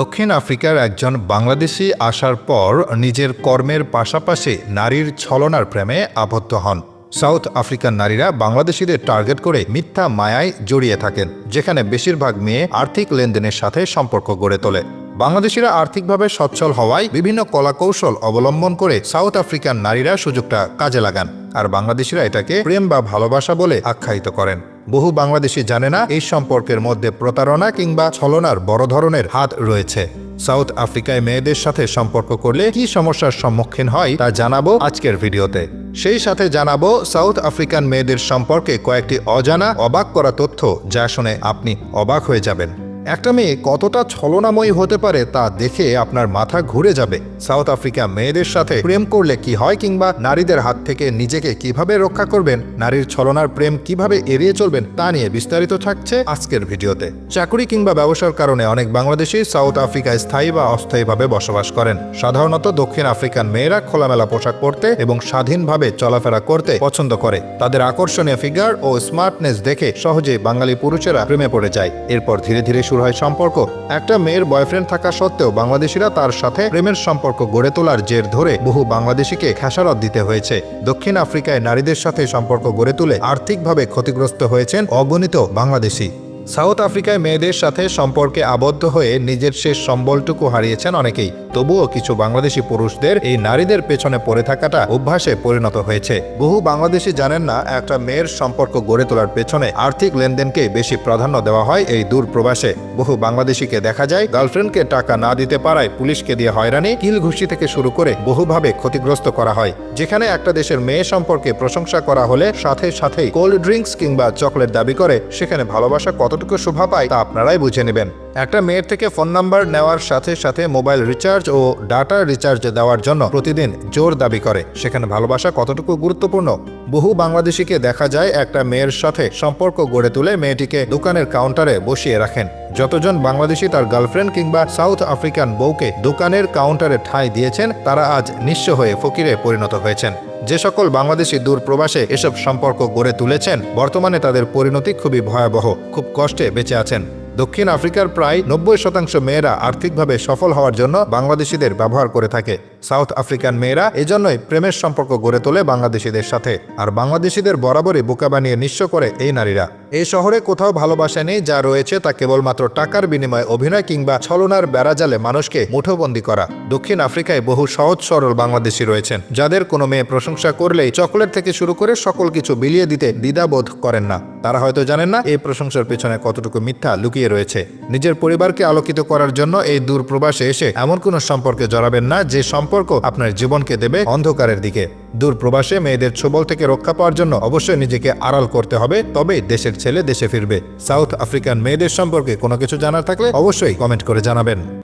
দক্ষিণ আফ্রিকার একজন বাংলাদেশি আসার পর নিজের কর্মের পাশাপাশি নারীর ছলনার প্রেমে আবদ্ধ হন। সাউথ আফ্রিকান নারীরা বাংলাদেশিদের টার্গেট করে মিথ্যা মায়ায় জড়িয়ে থাকেন, যেখানে বেশিরভাগ মেয়ে আর্থিক লেনদেনের সাথে সম্পর্ক গড়ে তোলে। বাংলাদেশিরা আর্থিকভাবে সচ্ছল হওয়ায় বিভিন্ন কলাকৌশল অবলম্বন করে সাউথ আফ্রিকান নারীরা সুযোগটা কাজে লাগান। আর বাংলাদেশিরা এটাকে প্রেম বা ভালোবাসা বলে আখ্যায়িত করেন। বহু বাংলাদেশি জানে না এই সম্পর্কের মধ্যে প্রতারণা কিংবা ছলনার বড় ধরনের হাত রয়েছে। সাউথ আফ্রিকায় মেয়েদের সাথে সম্পর্ক করলে কি সমস্যার সম্মুখীন হয় তা জানাব আজকের ভিডিওতে। সেই সাথে জানাব সাউথ আফ্রিকান মেয়েদের সম্পর্কে কয়েকটি অজানা অবাক করা তথ্য যা শুনে আপনি অবাক হয়ে যাবেন। একটা মেয়ে কতটা ছলনাময়ী হতে পারে তা দেখে আপনার মাথা ঘুরে যাবে। সাউথ আফ্রিকা মেয়েদের সাথে প্রেম করলে কি হয় কিংবা নারীদের হাত থেকে নিজেকে কীভাবে রক্ষা করবেন, নারীর ছলনার প্রেম কীভাবে এড়িয়ে চলবেন তা নিয়ে বিস্তারিত থাকছে আজকের ভিডিওতে। চাকরি কিংবা ব্যবসার কারণে অনেক বাংলাদেশি সাউথ আফ্রিকায় স্থায়ী বা অস্থায়ীভাবে বসবাস করেন। সাধারণত দক্ষিণ আফ্রিকান মেয়েরা খোলামেলা পোশাক পরতে এবং স্বাধীনভাবে চলাফেরা করতে পছন্দ করে। তাদের আকর্ষণীয় ফিগার ও স্মার্টনেস দেখে সহজে বাঙালি পুরুষেরা প্রেমে পড়ে যায়। এরপর ধীরে ধীরে শুরু হয় সম্পর্ক। একটা মেয়ের বয়ফ্রেন্ড থাকা সত্ত্বেও বাংলাদেশিরা তার সাথে প্রেমের সম্পর্ক গড়ে তোলার জের ধরে বহু বাংলাদেশিকে খেসারত দিতে হয়েছে। দক্ষিণ আফ্রিকায় নারীদের সাথে সম্পর্ক গড়ে তুলে আর্থিকভাবে ক্ষতিগ্রস্ত হয়েছেন অগণিত বাংলাদেশি। সাউথ আফ্রিকায় মেয়েদের সাথে সম্পর্কে আবদ্ধ হয়ে নিজের শেষ সম্বলটুকু হারিয়েছেন অনেকেই। তবুও কিছু বাংলাদেশি পুরুষদের এই নারীদের পেছনে পড়ে থাকাটা অভ্যাসে পরিণত হয়েছে। বহু বাংলাদেশি জানেন না, একটা মেয়ের সম্পর্ক গড়ে তোলার পেছনে আর্থিক লেনদেনকে বেশি প্রাধান্য দেওয়া হয় এই দূর প্রবাসে। বহু বাংলাদেশিকে দেখা যায়, গার্লফ্রেন্ডকে টাকা না দিতে পারায় পুলিশকে দিয়ে হয়রানি, কিল ঘুষি থেকে শুরু করে বহুভাবে ক্ষতিগ্রস্ত করা হয়। যেখানে একটা দেশের মেয়ে সম্পর্কে প্রশংসা করা হলে সাথে সাথেই কোল্ড ড্রিঙ্কস কিংবা চকলেট দাবি করে, সেখানে ভালোবাসা কতটুকু শোভা পায় তা আপনারাই বুঝে নেবেন। একটা মেয়ের থেকে ফোন নাম্বার নেওয়ার সাথে সাথে মোবাইল রিচার্জ ও ডাটা রিচার্জ দেওয়ার জন্য প্রতিদিন জোর দাবি করে। সেখানে ভালোবাসা কতটুকু গুরুত্বপূর্ণ? বহু বাংলাদেশিকে দেখা যায় একটা মেয়ের সাথে সম্পর্ক গড়ে তুলে মেয়েটিকে দোকানের কাউন্টারে বসিয়ে রাখেন। যতজন বাংলাদেশি তার গার্লফ্রেন্ড কিংবা সাউথ আফ্রিকান বউকে দোকানের কাউন্টারে ঠাঁই দিয়েছেন, তারা আজ নিঃস্ব হয়ে ফকিরে পরিণত হয়েছেন। যে সকল বাংলাদেশি দূর প্রবাসে এসব সম্পর্ক গড়ে তুলেছেন, বর্তমানে তাদের পরিণতি খুবই ভয়াবহ, খুব কষ্টে বেঁচে আছেন। দক্ষিণ আফ্রিকার প্রায় নব্বই শতাংশ মেয়েরা আর্থিকভাবে সফল হওয়ার জন্য বাংলাদেশিদের ব্যবহার করে থাকে। সাউথ আফ্রিকান মেয়েরা এজন্যই প্রেমের সম্পর্ক গড়ে তোলে বাংলাদেশিদের সাথে। আর বাংলাদেশিদের বরাবরই বোকা বানিয়ে নিঃস্ব করে এই নারীরা। এই শহরে কোথাও ভালোবাসা নেই, যা রয়েছে তা কেবলমাত্র টাকার বিনিময়ে অভিনয় কিংবা ছলনার বেড়াজালে মানুষকে মুঠোবন্দি করা। দক্ষিণ আফ্রিকায় বহু সহজ সরল বাংলাদেশি রয়েছেন, যাদের কোনো মেয়ে প্রশংসা করলেই চকলেট থেকে শুরু করে সকল কিছু বিলিয়ে দিতে দ্বিধাবোধ করেন না। তারা হয়তো জানেন না, এই প্রশংসার পেছনে কতটুকু মিথ্যা লুকিয়ে রয়েছে। নিজের পরিবারকে আলোকিত করার জন্য এই দূর প্রবাসে এসে এমন কোনো সম্পর্কে জড়াবেন না যে সম্পর্ক আপনার জীবনকে দেবে অন্ধকারের দিকে। দূর প্রবাসে মেয়েদের ছোবল থেকে রক্ষা পাওয়ার জন্য অবশ্যই নিজেকে আড়াল করতে হবে তবেই দেশের ছেলে দেশে ফিরবে। সাউথ আফ্রিকান মেয়েদের সম্পর্কে কোনো কিছু জানার থাকলে অবশ্যই কমেন্ট করে জানাবেন।